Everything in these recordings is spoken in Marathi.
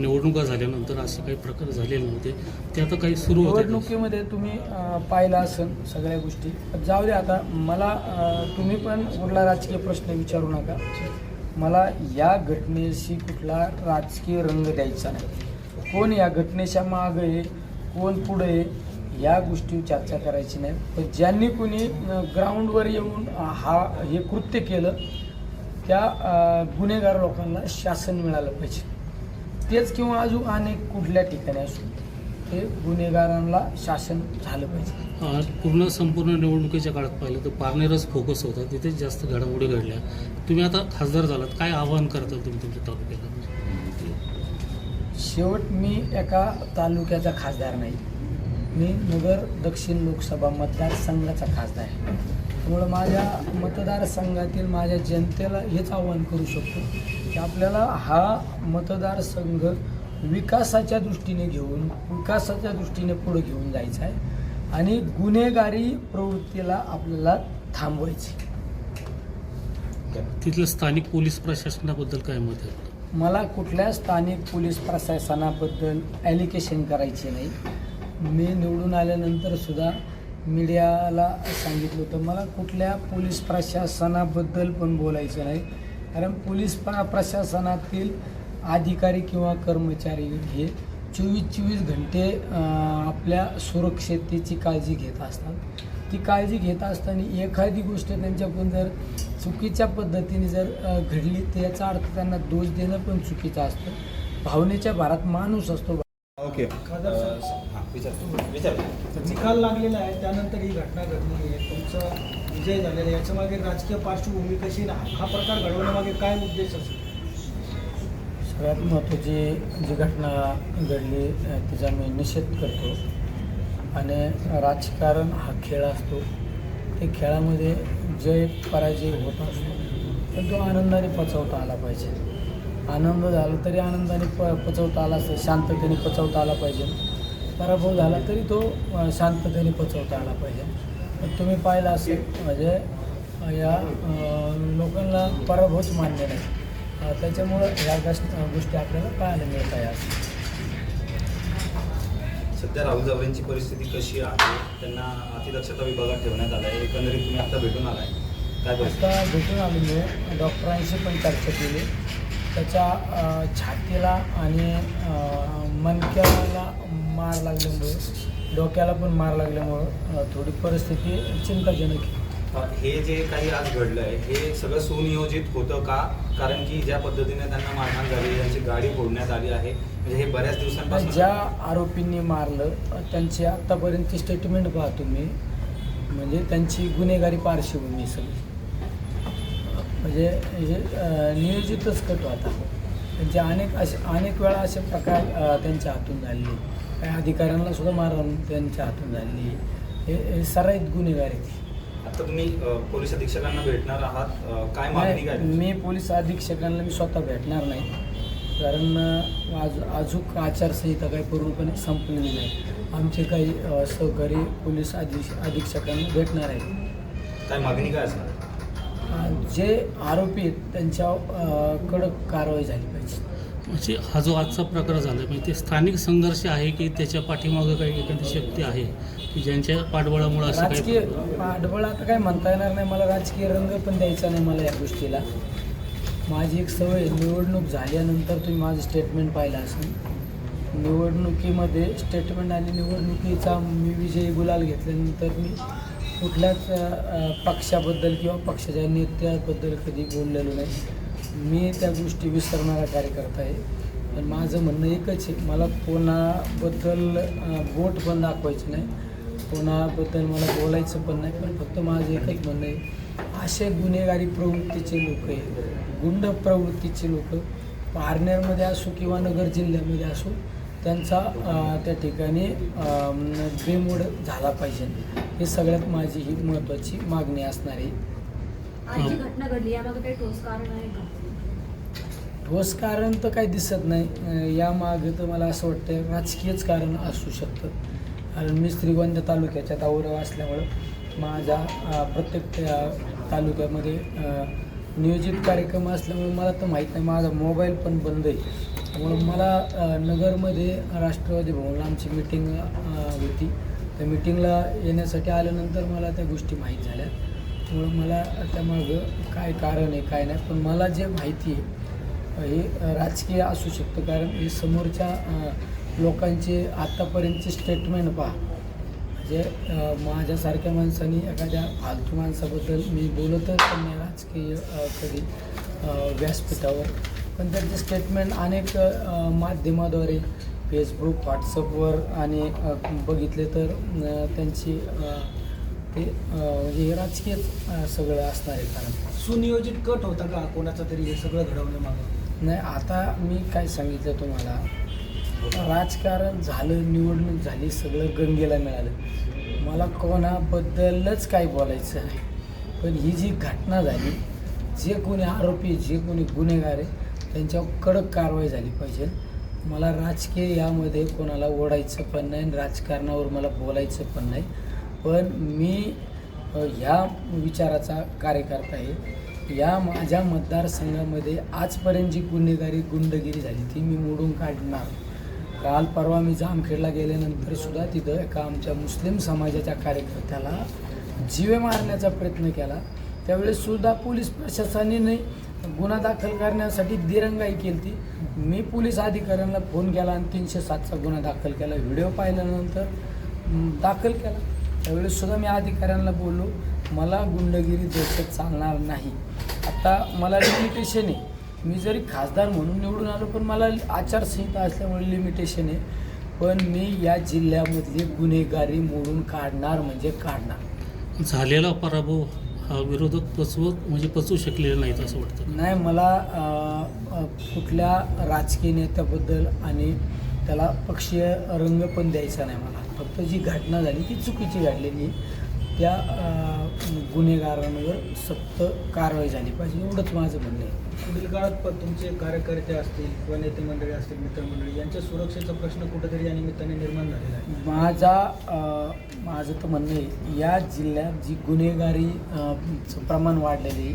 निवडणुका झाल्यानंतर असे काही प्रकार झालेले नव्हते. ते आता काही सुरू निवडणुकीमध्ये तुम्ही पाहिला पाहिलं असेल सगळ्या गोष्टी. जाऊ दे आता मला तुम्ही पण कुठला राजकीय प्रश्न विचारू नका. मला या घटनेशी कुठला राजकीय रंग द्यायचा नाही. कोण या घटनेच्या मागं आहे? कोण पुढे आहे? या गोष्टी चर्चा करायची नाही. पण ज्यांनी कोणी ग्राउंडवर येऊन हा हे कृत्य केलं त्या गुन्हेगार लोकांना शासन मिळालं पाहिजे. तेच किंवा अजून अनेक कुठल्या ठिकाणी असू. ते गुन्हेगारांना शासन झालं पाहिजे. आज पूर्ण संपूर्ण निवडणुकीच्या काळात पाहिलं तर पारनेरच फोकस होता. तिथेच जास्त घडामोडी घडल्या. तुम्ही आता खासदार झालात. काय आवाहन करता तुम्ही तुमच्या तालुक्याला? शेवट मी एका तालुक्याचा खासदार नाही. मी नगर दक्षिण लोकसभा मतदारसंघाचा खासदार आहे. त्यामुळं माझ्या मतदारसंघातील माझ्या जनतेला हेच आवाहन करू शकतो. की आपल्याला हा मतदारसंघ विकासाच्या दृष्टीने घेऊन विकासाच्या दृष्टीने पुढे घेऊन जायचा आहे आणि गुन्हेगारी प्रवृत्तीला आपल्याला थांबवायची. तिथलं स्थानिक पोलीस प्रशासनाबद्दल काय मत आहे? मला कुठल्या स्थानिक पोलीस प्रशासनाबद्दल ॲलिकेशन करायचे नाही. मी निवडून आल्यानंतर सुद्धा मीडियाला सांगितलं होतं मला कुठल्या पोलीस प्रशासनाबद्दल पण बोलायचं नाही. कारण पोलीस प्रशासनातील अधिकारी किंवा कर्मचारी हे चोवीस चोवीस घंटे आपल्या सुरक्षिततेची काळजी घेत असतात. ती काळजी घेत असताना एखादी गोष्ट त्यांच्याकडून जर चुकीच्या पद्धतीने जर घडली तर याचा अर्थ त्यांना दोष देणं पण चुकीचं असतं. भावनेच्या भारात माणूस असतो. ओके खासदार साहेब, हां विचार. विचार. निकाल लागलेला आहे त्यानंतर ही घटना घडली आहे. तुमचा विजय झालेला आहे. याच्या मागे राजकीय पार्श्वभूमी कशी ना हा प्रकार घडवण्यामागे काय उद्देश असेल? सगळ्यात महत्त्वाची जी घटना घडली अ, तिचा मी निषेध करतो. आणि राजकारण हा खेळ असतो. ते खेळामध्ये जय पराजय होत असतो पण तो आनंदाने पचवता आला पाहिजे. आनंद झाला तरी आनंदाने प पचवता आला असं शांततेने पचवता आला पाहिजे. पराभव झाला तरी तो शांततेने पचवता आला पाहिजे. तुम्ही पाहिलं असेल म्हणजे या लोकांना पराभवच मान्य नाही. त्याच्यामुळं ह्या गोष्ट गोष्टी आपल्याला पाहायला मिळत आहे आज. सध्या राहुल जावरेंची परिस्थिती कशी आहे? त्यांना अतिदक्षता विभागात ठेवण्यात आलं आहे एकंदरीत तुम्ही आता भेटून आलाय. काय परिस्थिती? आता भेटून आलेलो डॉक्टरांशी पण चर्चा केली. त्याच्या छातीला आणि अ, मणक्याला मार लागल्यामुळं डोक्याला पण मार लागल्यामुळं थोडी परिस्थिती चिंताजनक आहे. हे जे काही आज घडलं आहे हे सगळं सुनियोजित होतं का? कारण की ज्या पद्धतीने त्यांना मारहाण झाली त्यांची गाडी फोडण्यात आली आहे म्हणजे हे बऱ्याच दिवसांपासून ज्या आरोपींनी मारलं त्यांची आत्तापर्यंतची स्टेटमेंट पाहतो मी म्हणजे त्यांची गुन्हेगारी पार्श्वभूमी सगळी. म्हणजे हे अ, नियोजितच कट होता त्यांचे अनेक असे अनेक वेळा असे प्रकार त्यांच्या हातून झाले काही अधिकाऱ्यांना सुद्धा मारहाण त्यांच्या हातून झाली हे हे सराईत गुन्हेगार आहेत. आता तुम्ही पोलीस अधीक्षकांना भेटणार आहात. काय मागणी काय मी पोलीस अधीक्षकांना मी स्वतः भेटणार नाही. कारण आज अजून आचारसंहिता काही पूर्णपणे संपलेली नाही. आमचे काही सहकारी पोलीस अधीक्ष अधीक्षकांना भेटणार आहेत. काय मागणी काय असणार? जे आरोपी आहेत त्यांच्यावर अ, कडक कारवाई झाली पाहिजे. म्हणजे हा जो आजचा प्रकार झाला म्हणजे ते स्थानिक संघर्ष आहे की त्याच्या पाठीमागं काही एखादी शक्ती आहे की ज्यांच्या पाठबळामुळे असं राजकीय पाठबळ आता काय म्हणता येणार नाही मला राजकीय रंग पण द्यायचा नाही मला या गोष्टीला. माझी एक सवय निवडणूक झाल्यानंतर तुम्ही माझं स्टेटमेंट पाहिलं असेल. निवडणुकीमध्ये स्टेटमेंट आणि निवडणुकीचा मी विजयी गुलाल घेतल्यानंतर मी कुठल्याच पक्षाबद्दल किंवा पक्षाच्या नेत्याबद्दल कधी बोललेलो नाही. मी त्या गोष्टी विसरणारा कार्यकर्ता आहे. पण माझं म्हणणं एकच आहे मला कोणाबद्दल बोट पण दाखवायचं नाही. कोणाबद्दल मला बोलायचं पण नाही. पण फक्त माझं एकच म्हणणं आहे असे गुन्हेगारी प्रवृत्तीचे लोक आहे. गुंड प्रवृत्तीचे लोक. पारनेरमध्ये असो किंवा नगर जिल्ह्यामध्ये असो त्यांचा त्या ठिकाणी बेमोड झाला पाहिजे. हे सगळ्यात माझी ही महत्त्वाची मागणी असणार. आहे आज जी घटना घडली यामागे काही ठोस कारण आहे का? ठोस कारण तर काही दिसत नाही. यामागे तर मला असं वाटतं राजकीयच कारण असू शकतं. कारण मी श्रीगोंदा तालुक्याच्या दावराव असल्यामुळं माझा अं, प्रत्येक त्या तालुक्यामध्ये नियोजित कार्यक्रम असल्यामुळे मला तर माहीत नाही. माझा मोबाईल पण बंद आहे. त्यामुळं मला नगरमध्ये राष्ट्रवादी भवनला आमची मिटिंग होती. त्या मिटिंगला येण्यासाठी आल्यानंतर मला त्या गोष्टी माहीत झाल्या. त्यामुळं मला त्यामागं काय कारण आहे काय नाही पण मला जे माहिती आहे हे राजकीय असू शकतं. कारण हे समोरच्या लोकांचे आत्तापर्यंतचे स्टेटमेंट पहा. म्हणजे माझ्यासारख्या माणसाने एखाद्या फालतू माणसाबद्दल मी बोलतच पण नाही राजकीय कधी व्यासपीठावर. पण त्यांचे स्टेटमेंट अनेक माध्यमाद्वारे फेसबुक व्हॉट्सअपवर आणि बघितले तर त्यांची ते म्हणजे हे राजकीयच अ, सगळं असणार आहे कारण. सुनियोजित कट होता का? कोणाचा तरी हे सगळं घडवण्यामागं नाही आता मी काय सांगितलं तुम्हाला राजकारण झालं निवडणूक झाली सगळं गंगेला मिळालं. मला कोणाबद्दलच काही बोलायचं नाही. पण ही जी घटना झाली जे कोणी आरोपी जे कोणी गुन्हेगार आहे त्यांच्यावर कडक कारवाई झाली पाहिजे. मला राजकीय यामध्ये कोणाला ओढायचं पण नाही आणि राजकारणावर मला बोलायचं पण नाही. पण मी ह्या विचाराचा कार्यकर्ता आहे. या माझ्या मतदारसंघामध्ये आजपर्यंत जी गुन्हेगारी गुंडगिरी झाली ती मी मोडून काढणार. काल परवा मी जामखेडला गेल्यानंतर सुद्धा तिथं एका आमच्या मुस्लिम समाजाच्या कार्यकर्त्याला जीवे मारण्याचा प्रयत्न केला. त्यावेळेस सुद्धा पोलीस प्रशासनाने गुन्हा दाखल करण्यासाठी दिरंगाई केली ती मी पोलीस अधिकाऱ्यांना फोन केला आणि तीनशे सातचा गुन्हा दाखल केला. व्हिडिओ पाहिल्यानंतर दाखल केला. त्यावेळेस सुद्धा मी अधिकाऱ्यांना बोललो मला गुंडगिरी देशात चालणार नाही. आता मला लिमिटेशन आहे. मी जरी खासदार म्हणून निवडून आलो पण मला आचारसंहिता असल्यामुळे लिमिटेशन आहे. पण मी या जिल्ह्यामधली गुन्हेगारी मोडून काढणार म्हणजे काढणार. झालेला पराभव विरोधक पचवत म्हणजे पचवू शकलेले नाहीत असं वाटतं नाही मला कुठल्या राजकीय नेत्याबद्दल आणि त्याला पक्षीय रंग पण द्यायचा नाही मला फक्त जी घटना झाली ती चुकीची घडलेली आहे. त्या गुन्हेगारांवर सक्त कारवाई झाली पाहिजे एवढंच माझं म्हणणं आहे. पुढील काळात पण तुमचे कार्यकर्ते असतील किंवा नेते मंडळी असतील मित्रमंडळी यांच्या सुरक्षेचा प्रश्न कुठेतरी या निमित्ताने निर्माण झालेला आहे. माझा माझं तर म्हणणं आहे या जिल्ह्यात जी गुन्हेगारी प्रमाण वाढलेली आहे,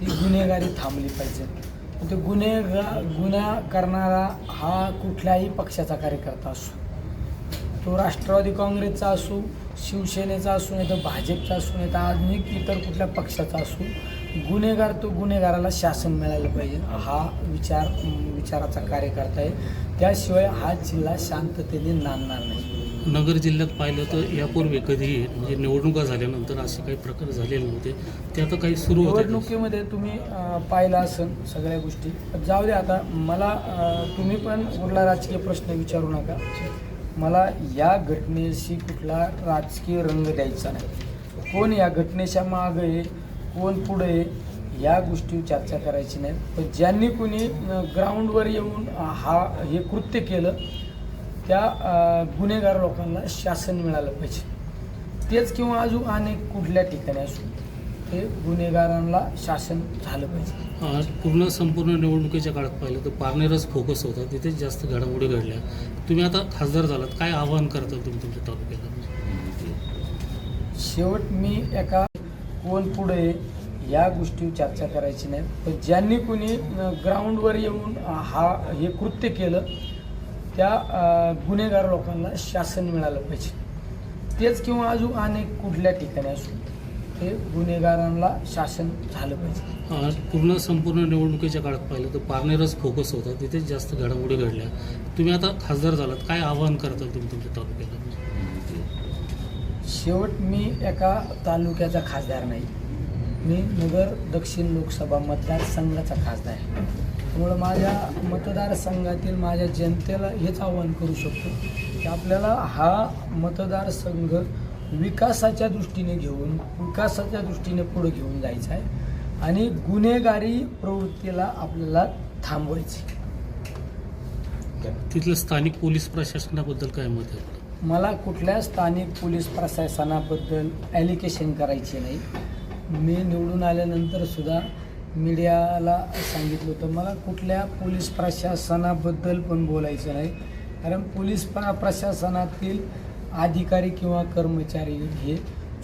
ती गुन्हेगारी थांबली पाहिजे. ते गुन्हेगा गुन्हा करणारा हा कुठल्याही पक्षाचा कार्यकर्ता असो तो राष्ट्रवादी काँग्रेसचा असो शिवसेनेचा असो नाही तर भाजपचा असो नाही तर अनेक इतर कुठल्या पक्षाचा असो गुन्हेगार तो गुन्हेगाराला शासन मिळालं पाहिजे. हा विचार विचाराचा कार्यकर्ता आहे. त्याशिवाय हा जिल्हा शांततेने नांदणार नाही. नगर जिल्ह्यात पाहिलं तर यापूर्वी कधीही म्हणजे निवडणुका झाल्यानंतर असे काही प्रकार झालेले नव्हते. ते आता काही सुरू होते निवडणुकीमध्ये तुम्ही पाहिलं असेल सगळ्या गोष्टी. जाऊ दे आता मला तुम्ही पण कुठला राजकीय प्रश्न विचारू नका. मला या घटनेशी कुठला राजकीय रंग द्यायचा नाही. कोण या घटनेच्या मागं आहे? कोण पुढे आहे? या गोष्टी चर्चा करायची नाही. पण ज्यांनी कोणी ग्राउंडवर येऊन हा हे कृत्य केलं त्या गुन्हेगार लोकांना शासन मिळालं पाहिजे. तेच किंवा अजून अनेक कुठल्या ठिकाणी असू ते गुन्हेगारांना शासन झालं पाहिजे. आज पूर्ण संपूर्ण निवडणुकीच्या काळात पाहिलं तर पारनेरच फोकस होता. तिथेच जास्त घडामोडी घडल्या. तुम्ही आता खासदार झालात. काय आवाहन करता तुम्ही तुमच्या तालुक्याला? शेवट मी एका कोण पुढे या गोष्टी चर्चा करायची नाही. पण ज्यांनी कोणी ग्राउंडवर येऊन हा हे कृत्य केलं त्या गुन्हेगार लोकांना शासन मिळालं पाहिजे. तेच किंवा अजून अनेक कुठल्या ठिकाणी असू ते गुन्हेगारांना शासन झालं पाहिजे. आज पूर्ण संपूर्ण निवडणुकीच्या काळात पाहिलं तर पारनेरच फोकस होता. तिथेच जास्त घडामोडी घडल्या. तुम्ही आता खासदार झालात. काय आवाहन करता तुम्ही तुमच्या तालुक्याला? शेवट मी एका तालुक्याचा खासदार नाही. मी नगर दक्षिण लोकसभा मतदारसंघाचा खासदार आहे. त्यामुळं माझ्या मतदारसंघातील माझ्या जनतेला हेच आवाहन करू शकतो की आपल्याला हा मतदारसंघ विकासाच्या दृष्टीने घेऊन विकासाच्या दृष्टीने पुढे घेऊन जायचा आहे. आणि गुन्हेगारी प्रवृत्तीला आपल्याला थांबवायची तिथलं स्थानिक पोलीस प्रशासनाबद्दल काय मत आहे? मला कुठल्या स्थानिक पोलीस प्रशासनाबद्दल ॲलिकेशन करायचे नाही. मी निवडून आल्यानंतर सुद्धा मीडियाला सांगितलं होतं मला कुठल्या पोलीस प्रशासनाबद्दल पण बोलायचं नाही. कारण पोलीस प्र प्रशासनातील अधिकारी किंवा कर्मचारी हे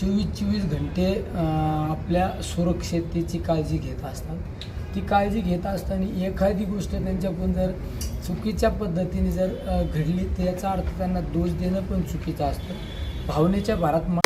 चोवीस चोवीस घंटे आपल्या सुरक्षिततेची काळजी घेत असतात. ती काळजी घेत असताना एखादी गोष्ट त्यांच्याकडून जर चुकीच्या पद्धतीने जर घडली तर याचा अर्थ त्यांना दोष देणं पण चुकीचं असतं. भावनेच्या भारात मा